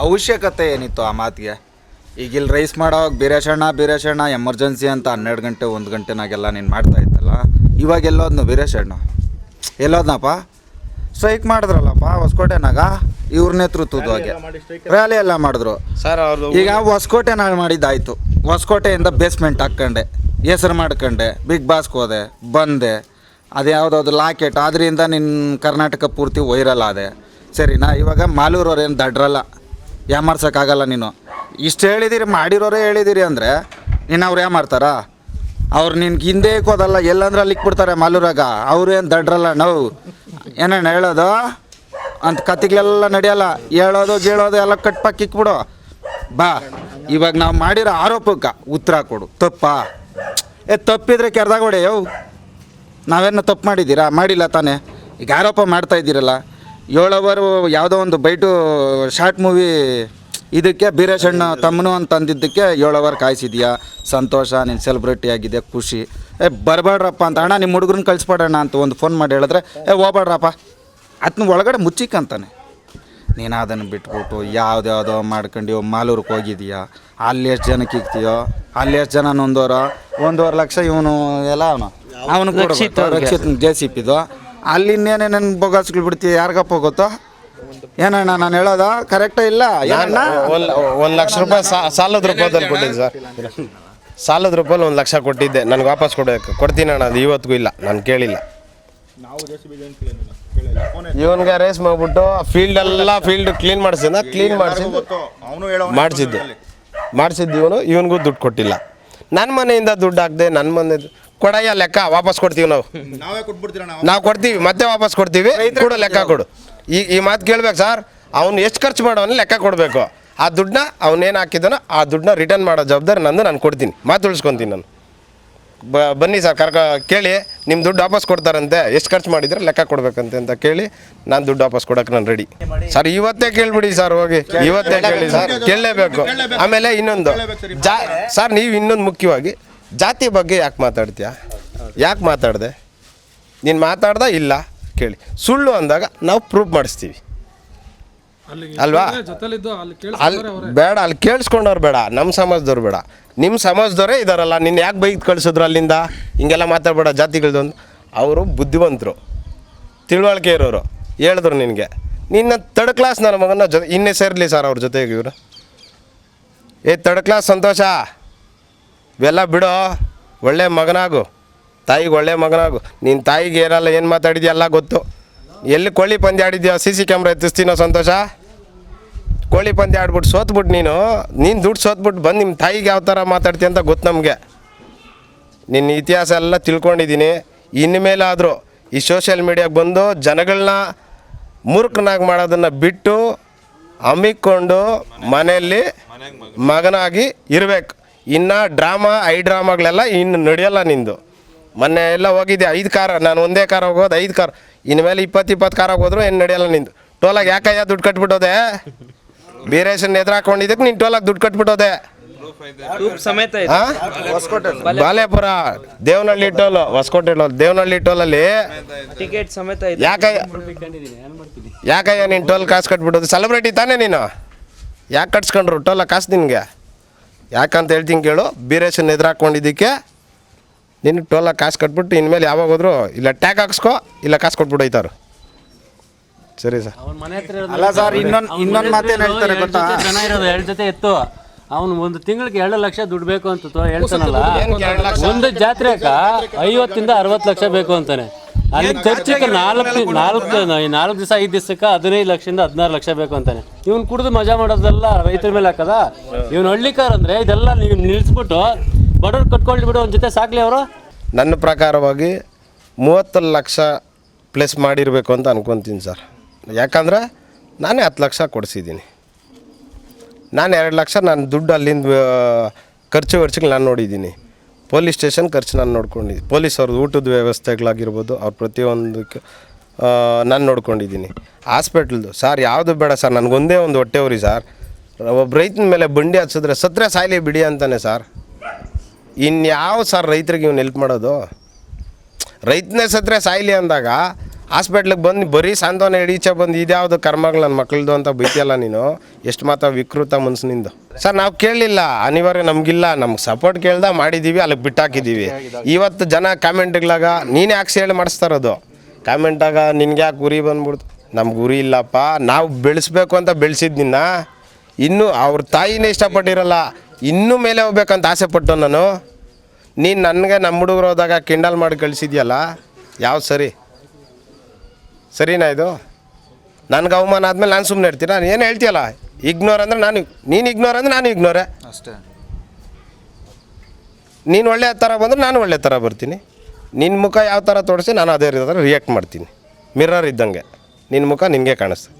ಅವಶ್ಯಕತೆ ಏನಿತ್ತು ಆ ಮಾತಿಗೆ? ಈಗ ಇಲ್ಲಿ ರೈಸ್ ಮಾಡೋವಾಗ ಬೀರೇಶಣ್ಣ ಬೀರೇಶಣ್ಣ ಎಮರ್ಜೆನ್ಸಿ ಅಂತ ಹನ್ನೆರಡು ಗಂಟೆ ಒಂದು ಗಂಟೆನಾಗೆಲ್ಲ ನೀನು ಮಾಡ್ತಾ ಇದ್ದಲ್ಲ? ಇವಾಗ ಎಲ್ಲೋದ್ನು ಬೀರೇಶಣ್ಣ ಎಲ್ಲೋದ್ನಪ್ಪ? ಸ್ಟ್ರೈಕ್ ಮಾಡಿದ್ರಲ್ಲಪ್ಪ ಹೊಸಕೋಟೆನಾಗ? ಇವ್ರ ನೇತೃತ್ವದವಾಗೆ ರ್ಯಾಲಿ ಎಲ್ಲ ಮಾಡಿದ್ರು. ಸರ್ ಅವರು ಈಗ ಹೊಸಕೋಟೆನಾಗ ಮಾಡಿದ್ದಾಯ್ತು. ಹೊಸಕೋಟೆಯಿಂದ ಬೇಸ್ಮೆಂಟ್ ಹಾಕ್ಕೊಂಡೆ. ಹೆಸರು ಮಾಡ್ಕೊಂಡೆ. ಬಿಗ್ ಬಾಸ್ಗೆ ಹೋದೆ ಬಂದೆ. ಅದು ಯಾವುದಾದ್ರು ಲಾಕೆಟ್ ಅದರಿಂದ ನಿನ್ನ ಕರ್ನಾಟಕ ಪೂರ್ತಿ ವೈರಲ್ ಆದೆ. ಸರಿನಾ? ಇವಾಗ ಮಾಲೂರವ್ರು ಏನು ದಡ್ರಲ್ಲ. ಯಾಮಾರ್ಸೋಕ್ಕಾಗಲ್ಲ ನೀನು. ಇಷ್ಟು ಹೇಳಿದಿರಿ, ಮಾಡಿರೋರೇ ಹೇಳಿದಿರಿ ಅಂದರೆ ನೀನು ಅವ್ರು ಯಾಮಾರ್ತಾರ? ಅವ್ರು ನಿನ್ಗೆ ಹಿಂದೆ ಹೋದಲ್ಲ ಎಲ್ಲಂದ್ರೆ ಅಲ್ಲಿ ಬಿಡ್ತಾರೆ ಮಾಲೂರಾಗ. ಏನು ದಡ್ರಲ್ಲ ನಾವು ಏನೇನು ಹೇಳೋದು? ಅಂತ ಕತ್ತಿಗಳೆಲ್ಲ ನಡೆಯಲ್ಲ, ಹೇಳೋದು, ಗೀಳೋದು, ಎಲ್ಲ ಕಟ್ಪಾಕಿಕ್ಬಿಡು ಬಾ, ಇವಾಗ ನಾವು ಮಾಡಿರೋ ಆರೋಪಕ್ಕೆ ಉತ್ತರ ಕೊಡು. ತಪ್ಪಾ? ಏ, ತಪ್ಪಿದ್ರೆ ಕೆರ್ದಾಗ ಹೊಡೆ ನಾವೇನೋ ನಾವೇನು ತಪ್ಪು ಮಾಡಿದ್ದೀರಾ? ಮಾಡಿಲ್ಲ ತಾನೇ. ಈಗ ಆರೋಪ ಮಾಡ್ತಾ ಇದ್ದೀರಲ್ಲ. ಏಳು ಅವರು ಯಾವುದೋ ಒಂದು ಬೈಟು ಶಾರ್ಟ್ ಮೂವಿ ಇದಕ್ಕೆ ಬೀರೇಶಣ್ಣ ತಮ್ಮನು ಅಂತಂದಿದ್ದಕ್ಕೆ ಏಳು ಅವರ್ ಕಾಯಿಸಿದ್ಯಾ? ಸಂತೋಷ ನಿನ್ನ ಸೆಲೆಬ್ರಿಟಿ ಆಗಿದೆ ಖುಷಿ. ಏ ಬರಬೇಡ್ರಪ್ಪ ಅಂತ. ಅಣ್ಣ ನಿಮ್ಮ ಹುಡುಗ್ರನ್ನ ಕಳಿಸ್ಬೇಡಣ್ಣ ಅಂತ ಒಂದು ಫೋನ್ ಮಾಡಿ ಹೇಳಿದ್ರೆ ಏ ಹೋಗ್ಬೇಡ್ರಪ್ಪ. ಅದನ್ನ ಒಳಗಡೆ ಮುಚ್ಚಿಕ್ಕಂತಾನೆ ನೀನು ಅದನ್ನು ಬಿಟ್ಬಿಟ್ಟು ಯಾವುದ್ಯಾವುದೋ ಮಾಡ್ಕೊಂಡು ಮಾಲೂರಿಗೆ ಹೋಗಿದೀಯಾ? ಅಲ್ಲಿ ಎಷ್ಟು ಜನಕ್ಕೆ ಇಕ್ತೀಯೋ? ಅಲ್ಲಿ ಎಷ್ಟು ಜನ ನೊಂದೋರೋ? ಒಂದೂವರೆ ಲಕ್ಷ ಇವನು ಎಲ್ಲ ಅವನು. ಅವನು ರಕ್ಷಿತ್ ಜೆ ಸಿ ಪಿದು ಅಲ್ಲಿ ಇನ್ನೇನೇನು ಬೊಗಾಸ್ಗಳು ಬಿಡ್ತೀಯ ಯಾರಿಗಪ್ಪ ಗೊತ್ತೋ ಏನಣ್ಣ ನಾನು ಹೇಳೋದ? ಕರೆಕ್ಟೇ ಇಲ್ಲ? ಏನಣ್ಣ? ಒಂದು ಒಂದು ಲಕ್ಷ ರೂಪಾಯಿ ಸಾ- ಸಾಲದ ರೂಪದಲ್ಲಿ ಕೊಟ್ಟಿದ್ದೆ ಸರ್. ಸಾಲದ ರೂಪಾಯಲ್ಲಿ ಒಂದು ಲಕ್ಷ ಕೊಟ್ಟಿದ್ದೆ. ನನಗೆ ವಾಪಸ್ ಕೊಡಬೇಕು. ಕೊಡ್ತೀನಿ ಅಣ್ಣ ಅದು ಇವತ್ತಿಗೂ ಇಲ್ಲ. ನಾನು ಕೇಳಿಲ್ಲ. ಇವನ್ಗೆ ರೇಸ್ ಮಾಡ್ಬಿಟ್ಟು ಫೀಲ್ಡ್ ಎಲ್ಲ ಫೀಲ್ಡ್ ಕ್ಲೀನ್ ಮಾಡಿಸಿದ ಕ್ಲೀನ್ ಮಾಡಿಸಿದ್ದು ಮಾಡಿಸಿದ್ದು. ಮಾಡಿಸಿದ್ದು ಇವನು ಇವನಿಗೂ ದುಡ್ಡು ಕೊಟ್ಟಿಲ್ಲ. ನನ್ನ ಮನೆಯಿಂದ ದುಡ್ಡು ಹಾಕ್ದೆ ನನ್ನ ಮನೆ ಕೊಡಯ್ಯ ಲೆಕ್ಕ ವಾಪಸ್ ಕೊಡ್ತೀವಿ ನಾವು. ನಾವೇ ಕೊಟ್ಬಿಡ್ತೀರ ನಾವು? ನಾವು ಕೊಡ್ತೀವಿ ಮತ್ತೆ ವಾಪಸ್ ಕೊಡ್ತೀವಿ ಕೊಡು ಲೆಕ್ಕ ಕೊಡು. ಈ ಈ ಮಾತು ಕೇಳ್ಬೇಕು ಸರ್ ಅವ್ನು ಎಷ್ಟು ಖರ್ಚು ಮಾಡೋವನ್ನ ಲೆಕ್ಕ ಕೊಡಬೇಕು. ಆ ದುಡ್ಡನ್ನ ಅವನೇನು ಹಾಕಿದಾನೋ ಆ ದುಡ್ಡನ್ನ ರಿಟರ್ನ್ ಮಾಡೋ ಜವಾಬ್ದಾರಿ ನಂದು ನಾನು ಕೊಡ್ತೀನಿ. ಮಾತು ಉಳಿಸ್ಕೊತೀನಿ ನಾನು. ಬ ಬನ್ನಿ ಸರ್ ಕರ್ಕ ಕೇಳಿ ನಿಮ್ಮ ದುಡ್ಡು ವಾಪಸ್ ಕೊಡ್ತಾರಂತೆ ಎಷ್ಟು ಖರ್ಚು ಮಾಡಿದ್ರೆ ಲೆಕ್ಕ ಕೊಡ್ಬೇಕಂತೆ ಅಂತ ಕೇಳಿ ನಾನು ದುಡ್ಡು ವಾಪಸ್ ಕೊಡೋಕೆ ನಾನು ರೆಡಿ ಸರ್ ಇವತ್ತೇ ಕೇಳಿಬಿಡಿ ಸರ್ ಹೋಗಿ. ಇವತ್ತೇ ಕೇಳಿ ಸರ್ ಕೇಳಲೇಬೇಕು. ಆಮೇಲೆ ಇನ್ನೊಂದು ಜಾ ಸರ್ ನೀವು ಇನ್ನೊಂದು ಮುಖ್ಯವಾಗಿ ಜಾತಿ ಬಗ್ಗೆ ಯಾಕೆ ಮಾತಾಡ್ತೀಯ? ಯಾಕೆ ಮಾತಾಡಿದೆ? ನೀನು ಮಾತಾಡ್ದ ಇಲ್ಲ? ಕೇಳಿ. ಸುಳ್ಳು ಅಂದಾಗ ನಾವು ಪ್ರೂಫ್ ಮಾಡಿಸ್ತೀವಿ. ಅಲ್ವಾ? ಅಲ್ಲಿ ಬೇಡ ಅಲ್ಲಿ ಕೇಳಿಸ್ಕೊಂಡವ್ರು ಬೇಡ. ನಮ್ಮ ಸಮಾಜದವ್ರು ಬೇಡ. ನಿಮ್ಮ ಸಮಾಜದವರೇ ಇದಾರಲ್ಲ ನಿನ್ನ ಯಾಕೆ ಬೈಕ್ ಕಳಿಸಿದ್ರು ಅಲ್ಲಿಂದ? ಹಿಂಗೆಲ್ಲ ಮಾತಾಡಬೇಡ ಜಾತಿಗಳದೊಂದು ಅವರು ಬುದ್ಧಿವಂತರು. ತಿಳುವಳಿಕೆ ಇರೋರು. ಹೇಳಿದ್ರು ನಿನಗೆ. ನಿನ್ನ ತರ್ಡ್ ಕ್ಲಾಸ್ ನನ್ನ ಮಗನ ಜೊತೆ ಇನ್ನೇ ಸೇರಲಿ ಸರ್ ಅವ್ರ ಜೊತೆಗೆ ಇವರು. ಏ ತರ್ಡ್ ಕ್ಲಾಸ್ ಸಂತೋಷ? ಇವೆಲ್ಲ ಬಿಡೋ. ಒಳ್ಳೆ ಮಗನಾಗು. ತಾಯಿಗೆ ಒಳ್ಳೆ ಮಗನಾಗು. ನಿನ್ನ ತಾಯಿಗೆ ಏನಲ್ಲ ಏನು ಮಾತಾಡಿದ್ಯಲ್ಲ ಗೊತ್ತು. ಎಲ್ಲಿ ಕೋಳಿ ಪಂದ್ಯ ಆಡಿದ್ಯಾ ಸಿ ಸಿ ಕ್ಯಾಮ್ರಾ ಎತ್ತಿಸ್ತೀನೋ ಸಂತೋಷ? ಕೋಳಿ ಪಂದ್ಯ ಆಡ್ಬಿಟ್ಟು ಸೋತ್ಬಿಟ್ಟು ನೀನು. ನೀನು ದುಡ್ಡು ಸೋತ್ಬಿಟ್ಟು ಬಂದು ನಿಮ್ಮ ತಾಯಿಗೆ ಯಾವ ಥರ ಮಾತಾಡ್ತೀಯ ಅಂತ ಗೊತ್ತು ನಮಗೆ. ನಿನ್ನ ಇತಿಹಾಸ ಎಲ್ಲ ತಿಳ್ಕೊಂಡಿದ್ದೀನಿ ಇನ್ಮೇಲಾದರೂ ಈ ಸೋಷಿಯಲ್ ಮೀಡಿಯಾಗೆ ಬಂದು ಜನಗಳನ್ನ ಮೂರ್ಖನಾಗಿ ಮಾಡೋದನ್ನು ಬಿಟ್ಟು ಹಮ್ಮಿಕೊಂಡು ಮನೆಯಲ್ಲಿ ಮಗನಾಗಿ ಇರಬೇಕು. ಇನ್ನು ಡ್ರಾಮಾ ಐ ಡ್ರಾಮಾಗಳೆಲ್ಲ ಇನ್ನು ನಡೆಯಲ್ಲ ನಿಂದು. ಮೊನ್ನೆ ಎಲ್ಲ ಹೋಗಿದ್ದೆ ಐದು ಕಾರ ನಾನು ಒಂದೇ ಕಾರ್ ಹೋಗೋದು ಐದು ಕಾರ್. ಇನ್ಮೇಲೆ ಇಪ್ಪತ್ತು ಇಪ್ಪತ್ತು ಕಾರಾಗ ಹೋದ್ರು ಏನು ನಡೆಯಲ್ಲ ನಿಂದು. ಟೋಲಾಗ ಯಾಕಯ್ಯ ದುಡ್ಡು ಕಟ್ಬಿಟ್ಟೋದೆ? ಬೀರೇಶನ್ ಎದುರು ಹಾಕೊಂಡಿದ್ದಕ್ಕೆ ನೀನು ಟೋಲಾಗಿ ದುಡ್ಡು ಕಟ್ಬಿಟ್ಟೋದೆ? ಬಾಲೆಪುರ ಸಮೇತ ಇದೆ. ಆ? ಬಾಲೇಪುರ ದೇವನಹಳ್ಳಿ ಟೋಲ್ ಹೊಸಕೋಟೆ ಟೋಲ್ ದೇವನಹಳ್ಳಿ ಟೋಲಲ್ಲಿ. ಟಿಕೆಟ್ ಸಮೇತ ಇದೆ. ಯಾಕಯ್ಯ? ಯಾಕಯ್ಯ ನೀನು ಟೋಲ್ ಕಾಸು ಕಟ್ಬಿಡೋದು ಸೆಲೆಬ್ರಿಟಿ ತಾನೇ ನೀನು? ಯಾಕೆ ಕಟ್ಸ್ಕೊಂಡ್ರು? ಟೋಲ ಕಾಸು ನಿನಗೆ? ಯಾಕಂತ ಹೇಳ್ತೀನಿ ಕೇಳು. ಬೀರೇಶನ್ ಎದುರು ಹಾಕ್ಕೊಂಡಿದ್ದಕ್ಕೆ ನೀನು ಟೋಲ ಕಾಸು ಕಟ್ಬಿಟ್ಟು ಇನ್ಮೇಲೆ ಯಾವಾಗ ಹೋದ್ರು ಇಲ್ಲ ಟ್ಯಾಕ್ ಹಾಕ್ಸ್ಕೊ ಇಲ್ಲ ಕಾಸು ಕೊಟ್ಬಿಟ್ಟು ಹೋಯ್ತಾರು ಸರಿ. ಸರ್ ಅಲ್ಲ ಸರ್ ಇನ್ನೊಂದು ಇನ್ನೊಂದು ಮಾತೇನು ಹೇಳ್ತಾರೆ ಗೊತ್ತಾ? ಜನ ಇರೋದು ಎರಡು ಜೊತೆ ಇತ್ತು ಅವನು ಒಂದು ತಿಂಗಳಿಗೆ ಎರಡು ಲಕ್ಷ ದುಡ್ಡು ಬೇಕು ಅಂತ ಹೇಳ್ತಾನಲ್ಲ. ಒಂದು ಜಾತ್ರೆಗ ಐವತ್ತಿಂದ ಅರವತ್ತು ಲಕ್ಷ ಬೇಕು ಅಂತಾನೆ. ಅಲ್ಲಿ ಖರ್ಚಿಗೆ ನಾಲ್ಕು ನಾಲ್ಕು ನಾಲ್ಕು ದಿವಸ ಐದು ದಿವಸಕ್ಕೆ ಹದಿನೈದು ಲಕ್ಷದಿಂದ ಹದಿನಾರು ಲಕ್ಷ ಬೇಕು ಅಂತಾನೆ. ಇವ್ನು ಕುಡಿದು ಮಜಾ ಮಾಡೋದೆಲ್ಲ ರೈತರ ಮೇಲೆ ಹಾಕದ? ಇವ್ನು ಹಳ್ಳಿಕಾರ ಅಂದ್ರೆ ಇದೆಲ್ಲ ನೀವು ನಿಲ್ಲಿಸ್ಬಿಟ್ಟು ಬಡವ್ರು ಕಟ್ಕೊಂಡು ಬಿಡು ಅವ್ನ ಜೊತೆ ಸಾಕ್ಲಿ ಅವರು? ನನ್ನ ಪ್ರಕಾರವಾಗಿ ಮೂವತ್ತು ಲಕ್ಷ ಪ್ಲಸ್ ಮಾಡಿರಬೇಕು ಅಂತ ಅನ್ಕೊತೀನಿ ಸರ್. ಯಾಕಂದ್ರೆ ನಾನೇ ಹತ್ತು ಲಕ್ಷ ಕೊಡಿಸಿದ್ದೀನಿ. ನಾನು ಎರಡು ಲಕ್ಷ ನಾನು ದುಡ್ಡು ಅಲ್ಲಿಂದ ಖರ್ಚು ವರ್ಷಕ್ಕೆ ನಾನು ನೋಡಿದ್ದೀನಿ. ಪೊಲೀಸ್ ಸ್ಟೇಷನ್ ಖರ್ಚು ನಾನು ನೋಡ್ಕೊಂಡಿದ್ದೀನಿ ಪೊಲೀಸ್ ಅವ್ರದ್ದು ಊಟದ ವ್ಯವಸ್ಥೆಗಳಾಗಿರ್ಬೋದು, ಅವ್ರ ಪ್ರತಿಯೊಂದಕ್ಕೆ ನಾನು ನೋಡ್ಕೊಂಡಿದ್ದೀನಿ. ಹಾಸ್ಪಿಟ್ಲ್ದು, ಸರ್ ಯಾವುದು ಬೇಡ ಸರ್, ನನಗೊಂದೇ ಒಂದು ಹೊಟ್ಟೆವ್ರಿ ಸರ್. ಒಬ್ಬ ರೈತನ ಮೇಲೆ ಬಂಡಿ ಹಚ್ಚಿದ್ರೆ ಸತ್ರೆ ಸಾಯ್ಲಿ ಬಿಡಿ ಅಂತಾನೆ ಸರ್. ಇನ್ಯಾವ ಸರ್ ರೈತರಿಗೆ ಇವ್ನು ಹೆಲ್ಪ್ ಮಾಡೋದು? ರೈತನೇ ಸತ್ರೆ ಸಾಯ್ಲಿ ಅಂದಾಗ ಹಾಸ್ಪಿಟ್ಲಿಗೆ ಬಂದು, ಬರೀ ಸಾಂತ್ವನ ಹಿಡೀಚ ಬಂದು ಇದ್ಯಾವುದು ಕರ್ಮಗಳು ನನ್ನ ಮಕ್ಕಳದು ಅಂತ ಬೈತಿಯಲ್ಲ ನೀನು? ಎಷ್ಟು ಮಾತ್ರ ವಿಕೃತ ಮನ್ಸಿನಿಂದ ಸರ್, ನಾವು ಕೇಳಲಿಲ್ಲ. ಅನಿವಾರ್ಯ ನಮಗಿಲ್ಲ. ನಮ್ಗೆ ಸಪೋರ್ಟ್ ಕೇಳ್ದ ಮಾಡಿದ್ದೀವಿ ಅಲ್ಲಿಗೆ ಬಿಟ್ಟಾಕಿದ್ದೀವಿ ಇವತ್ತು ಜನ ಕಾಮೆಂಟ್ಗಳಾಗ, ನೀನೇ ಯಾಕೆ ಹೇಳಿ ಮಾಡಿಸ್ತಾರದು ಕಾಮೆಂಟಾಗ ನಿನ್ಗೆ ಯಾಕೆ ಗುರಿ ಬಂದ್ಬಿಡ್ತು? ನಮ್ಗೆ ಗುರಿ ಇಲ್ಲಪ್ಪ. ನಾವು ಬೆಳೆಸ್ಬೇಕು ಅಂತ ಬೆಳೆಸಿದ್ ನಿನ್ನ. ಇನ್ನೂ ಅವ್ರ ತಾಯಿನೇ ಇಷ್ಟಪಟ್ಟಿರಲ್ಲ. ಇನ್ನೂ ಮೇಲೆ ಹೋಗ್ಬೇಕಂತ ಆಸೆ ಪಟ್ಟು ನಾನು. ನೀನು ನನಗೆ ನಮ್ಮ ಹುಡುಗರು ಹೋದಾಗ ಕಿಂಡಲ್ ಮಾಡಿ ಕಳಿಸಿದ್ಯಲ್ಲ? ಯಾವ್ದು ಸರಿ? ಸರಿನಾ ಇದು? ನನಗೆ ಅವಮಾನ ಆದಮೇಲೆ ನಾನು ಸುಮ್ಮನೆ ಇರ್ತೀನಿ. ನಾನು ಏನು ಹೇಳ್ತೀಯಲ್ಲ? ಇಗ್ನೋರ್ ಅಂದರೆ ನಾನು ನೀನು ಇಗ್ನೋರ್ ಅಂದರೆ ನಾನು ಇಗ್ನೋರೆ ಅಷ್ಟೇ. ನೀನು ಒಳ್ಳೆ ಥರ ಬಂದ್ರೆ ನಾನು ಒಳ್ಳೆ ಥರ ಬರ್ತೀನಿ. ನಿನ್ನ ಮುಖ ಯಾವ ಥರ ತೋರಿಸಿ ನಾನು ಅದೇ ಥರ ರಿಯಾಕ್ಟ್ ಮಾಡ್ತೀನಿ. ಮಿರರ್ ಇದ್ದಂಗೆ. ನಿನ್ನ ಮುಖ ನಿನಗೆ ಕಾಣಿಸ್ತದೆ